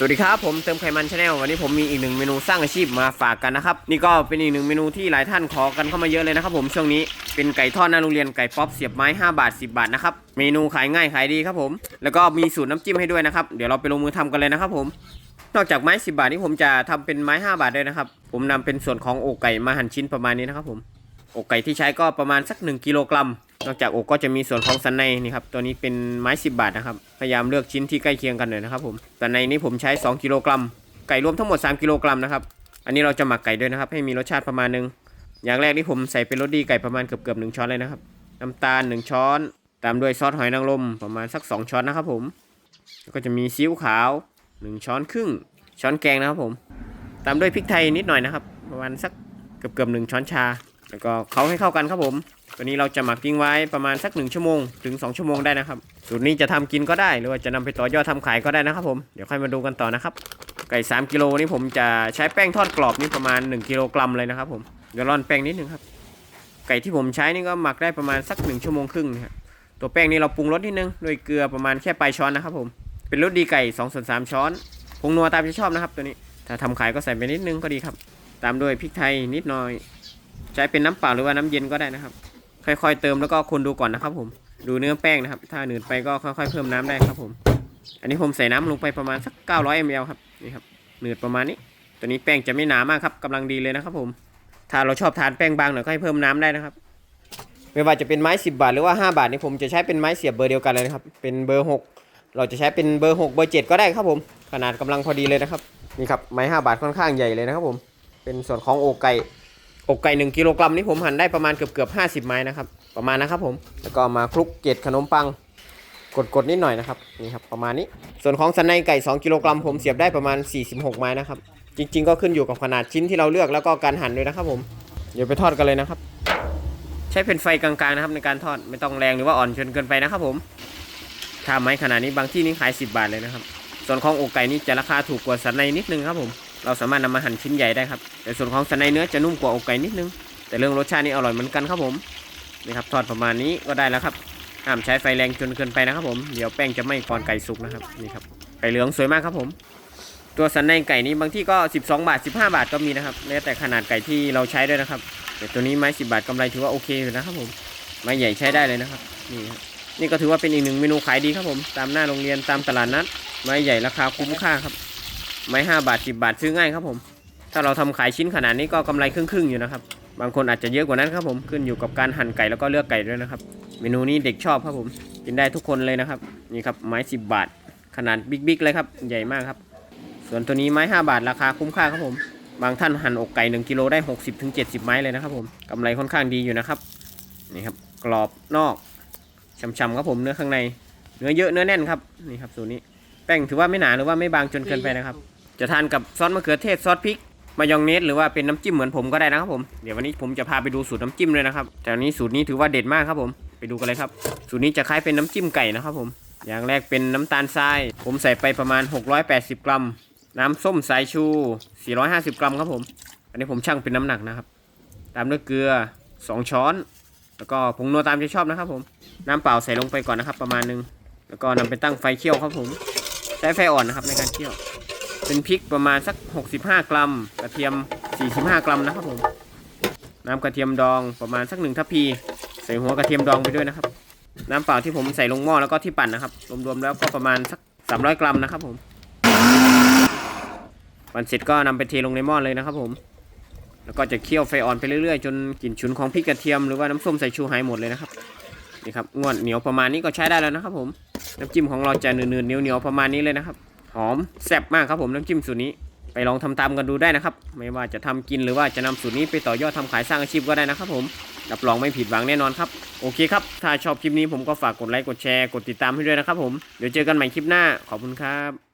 สวัสดีครับ ผมเติมไขมันชาแนลวันนี้ผมมีอีกหนึ่งเมนูสร้างอาชีพมาฝากกันนะครับ นี่ก็เป็นอีกหนึ่งเมนูที่หลายท่านขอกันเข้ามาเยอะเลยนะครับผมช่วงนี้เป็นไก่ทอดหน้าโรงเรียนไก่ป๊อปเสียบไม้ 5 บาท 10 บาทนะครับเมนูขายง่ายขายดีครับผม แล้วก็มีสูตรน้ำจิ้มให้ด้วยนะครับ เดี๋ยวเราไปลงมือทำกันเลยนะครับผม นอกจากไม้ 10 บาทนี่ผมจะทำเป็นไม้ 5 บาทด้วยนะครับ ผมนำเป็นส่วนของอกไก่มาหั่นชิ้นประมาณนี้นะครับผมอกไก่ที่ใช้ก็ประมาณสัก 1กิโลกรัม นอกจากอกก็จะมีส่วนของสันในนี่ครับตัวนี้เป็นไม้10 บาทนะครับพยายามเลือกชิ้นที่ใกล้เคียงกันหน่อยนะครับผมสันในนี้ผมใช้ 2 กิโลกรัมไก่รวมทั้งหมด 3 กิโลกรัมนะครับอันนี้เราจะหมักไก่ด้วยนะครับ ให้มีรสชาติประมาณนึงอย่างแรกที่ผมใส่เป็นรสดีไก่ประมาณเกือบเกือบหนึ่งช้อนเลยนะครับน้ำตาล 1 ช้อน ตามด้วยซอสหอยนางรมประมาณสัก 2 ช้อนนะครับผมแล้วก็จะมีซีอิ๊วขาว 1 ช้อนครึ่ง ช้อนแกงนะครับผม ตามด้วยพริกไทยนิดหน่อยนะครับ ประมาณสักเกือบเกือบหนึ่งช้อนชา แล้วก็เขาให้เข้ากันครับผมตัวนี้เราจะหมักทิ้งไว้ประมาณสัก 1 ชั่วโมงถึง 2 ชั่วโมงได้นะครับสูตรนี้จะทำกินก็ได้ หรือว่าจะนำไปต่อยอดทำขายก็ได้นะครับผมเดี๋ยวค่อยมาดูกันต่อนะครับไก่3กิโลนี่ผมจะใช้แป้งทอดกรอบนี่ประมาณ 1กิโลกรัมเลยนะครับผมเดี๋ยวร่อนแป้งนิดนึงครับไก่ที่ผมใช้นี่ก็หมักได้ประมาณสัก 1 ชั่วโมงครึ่งนะครับตัวแป้งนี่เราปรุงรสนิดนึงด้วยเกลือประมาณแค่ปลายช้อนนะครับผมเป็นรสดีไก่2ส่วน3ช้อนผงนัวตามที่ชอบนะครับตัวนี้ ถ้าทำขายก็ใส่ไปนิดนึงก็ดีครับ ตามด้วยพริกไทยนิดหน่อย ใช้เป็นน้ำเปล่าหรือว่าน้ำเย็นก็ได้นะครับ ค่อยๆเติมแล้วก็คนดูก่อนนะครับ ผม ดูเนื้อแป้งนะครับ ถ้าหนืดไปก็ค่อยๆเพิ่มน้ำได้ครับผม อันนี้ผมใส่น้ำลงไปประมาณสัก 900 ml ครับนี่ครับหนืดประมาณนี้ ตัวนี้แป้งจะไม่หนามากครับกำลังดีเลยนะครับ ผม ถ้าเราชอบทานแป้งบางหน่อยก็ให้เพิ่มน้ำได้นะครับไม่ว่าจะเป็นไม้ 10 บาทหรือว่า 5 บาทนี่ผมจะใช้เป็นไม้เสียบเบอร์เดียวกันเลยนะครับ เป็นเบอร์ 6 เราจะใช้เป็นเบอร์ 6 เบอร์ 7 ก็ได้ครับผม ขนาดกำลังพอดีเลยนะครับ นี่ครับไม้ 5 บาทค่อนข้างใหญ่เลยนะครับผม เป็นส่วนของอไก่ อกไก่1กิโลกรัมนี่ผมหั่นได้ประมาณเกือบเกือบ50ไม้นะครับ ประมาณนะครับผมแล้วก็มาคลุกเกล็ดขนมปังกดๆนิดหน่อยนะครับนี่ครับประมาณนี้ ส่วนของสันในไก่ 2 กิโลกรัมผมเสียบได้ประมาณ 46 ไม้นะครับ จริง ๆ ก็ขึ้นอยู่กับขนาดชิ้นที่เราเลือกแล้วก็การหั่นด้วยนะครับผมเดี๋ยวไปทอดกันเลยนะครับ ใช้เป็นไฟกลางๆนะครับในการทอดไม่ต้องแรงหรือว่าอ่อนจนเกินไปนะครับผมถ้าไม้ขนาดนี้บางที่นี่ขาย 10 บาทเลยนะครับ ส่วนของอกไก่นี่จะราคาถูกกว่าสันในนิดนึงครับผม เราสามารถนำมาหั่นชิ้นใหญ่ได้ครับ แต่ส่วนของสันในเนื้อจะนุ่มกว่าอกไก่นิดนึง แต่เรื่องรสชาตินี่อร่อยเหมือนกันครับผมนี่ครับทอดประมาณนี้ก็ได้แล้วครับห้ามใช้ไฟแรงจนเกินไปนะครับผมเดี๋ยวแป้งจะไม้ก่อนไก่สุกนะครับนี่ครับไก่เหลืองสวยมากครับผม ตัวสันในไก่นี้บางที่ก็ 12 บาท 15 บาทก็มีนะครับแล้วแต่ขนาดไก่ที่เราใช้ด้วยนะครับ แต่ตัวนี้ไม้10บาทกำไรถือว่าโอเคอยู่นะครับผมไม้ใหญ่ใช้ได้เลยนะครับนี่ครับนี่ก็ถือว่าเป็นอีกหนึ่งเมนูขายดีครับผม ตามหน้าโรงเรียนตามตลาดนัดไม้ใหญ่ราคาคุ้มค่าครับ ไม้5บาท10บาทซื้อง่ายครับผม ถ้าเราทำขายชิ้นขนาดนี้ก็กำไรครึ่งๆอยู่นะครับ บางคนอาจจะเยอะกว่านั้นครับผม ขึ้นอยู่กับการหั่นไก่แล้วก็เลือกไก่ด้วยนะครับ เมนูนี้เด็กชอบครับผม กินได้ทุกคนเลยนะครับ นี่ครับไม้10 บาท ขนาดบิ๊กๆเลยครับ ใหญ่มากครับ ส่วนตัวนี้ไม้ 5 บาทราคาคุ้มค่าครับผม บางท่านหั่นอกไก่1กิโลได้ 6 0ถึง70 ไม้เลยนะครับผมกำไรค่อนข้างดีอยู่นะครับ นี่ครับกรอบนอกช่ำๆครับผมเนื้อข้างใน เนื้อเยอะเนื้อแน่นครับ นี่ครับ สูตรนี้ แป้งถือว่าไม่หนาหรือว่าไม่บางจนเกินไปนะครับ จะทานกับซอสมะเขือเทศซอสพริกมายองเนสหรือว่าเป็นน้ำจิ้มเหมือนผมก็ได้นะครับผมเดี๋ยววันนี้ผมจะพาไปดูสูตรน้ำจิ้มเลยนะครับแต่อันนี้สูตรนี้ถือว่าเด็ดมากครับผมไปดูกันเลยครับ สูตรนี้จะคล้ายเป็นน้ำจิ้มไก่นะครับผม อย่างแรกเป็นน้ำตาลทราย ผมใส่ไปประมาณ 680 กรัม น้ำส้มสายชู 450 กรัมครับผม อันนี้ผมชั่งเป็นน้ำหนักนะครับ ตามด้วยเกลือ 2 ช้อน แล้วก็ผงนัวตามที่ชอบนะครับผม น้ำเปล่าใส่ลงไปก่อนนะครับ ประมาณนึง แล้วก็นำไปตั้งไฟเคี่ยวครับผม ใช้ไฟอ่อนนะครับในการเคี่ยว เป็นพริกประมาณสัก 65 กรัม กระเทียม 45 กรัมนะครับผม น้ำกระเทียมดองประมาณสักหนึ่งทัพพี ใส่หัวกระเทียมดองไปด้วยนะครับ น้ำเปล่าที่ผมใส่ลงหม้อแล้วก็ที่ปั่นนะครับ รวมๆแล้วก็ประมาณสัก 300 กรัมนะครับผม ปั่นเสร็จก็นำไปเทลงในหม้อเลยนะครับผม แล้วก็จะเคี่ยวไฟอ่อนไปเรื่อยๆ จนกลิ่นฉุนของพริกกระเทียมหรือว่าน้ำส้มสายชูหายหมดเลยนะครับ นี่ครับงวดเหนียวประมาณนี้ก็ใช้ได้แล้วนะครับผม น้ำจิ้มของเราจะเนืดๆเหนียวๆประมาณนี้เลยนะครับ หอมแซ่บมากครับผมน้ำจิ้มสูตรนี้ ไปลองทำตามกันดูได้นะครับ ไม่ว่าจะทำกินหรือว่าจะนำสูตรนี้ไปต่อยอดทำขายสร้างอาชีพก็ได้นะครับผมรับรองไม่ผิดหวังแน่นอนครับโอเคครับ ถ้าชอบคลิปนี้ผมก็ฝากกดไลค์กดแชร์กดติดตามให้ด้วยนะครับผมเดี๋ยวเจอกันใหม่คลิปหน้าขอบคุณครับ